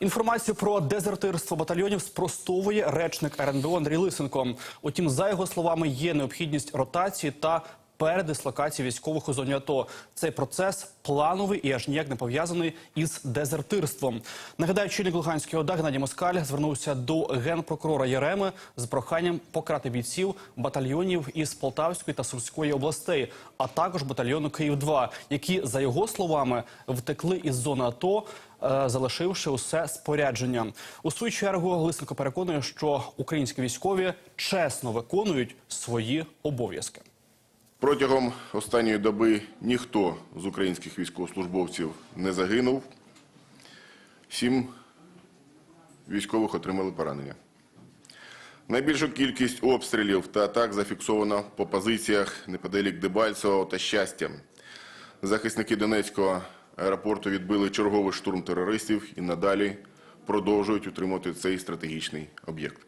Інформацію про дезертирство батальйонів спростовує речник РНБО Андрій Лисенко. Утім, за його словами, є необхідність ротації та передислокації військових у зоні АТО. Цей процес плановий і аж ніяк не пов'язаний із дезертирством. Нагадаю, чинник Луганської ОДА Геннадій Москаль звернувся до генпрокурора Єреми з проханням покарати бійців батальйонів із Полтавської та Сумської областей, а також батальйону Київ 2 які за його словами втекли із зони АТО. е, Залишивши усе спорядження, у свою чергу Лисенко переконує, що українські військові чесно виконують свої обов'язки. Протягом останньої доби ніхто з українських військовослужбовців не загинув. Сім військових отримали поранення. Найбільшу кількість обстрілів та атак зафіксовано по позиціях неподалік Дебальцевого та Щастя. Захисники Донецького аеропорту відбили черговий штурм терористів і надалі продовжують утримувати цей стратегічний об'єкт.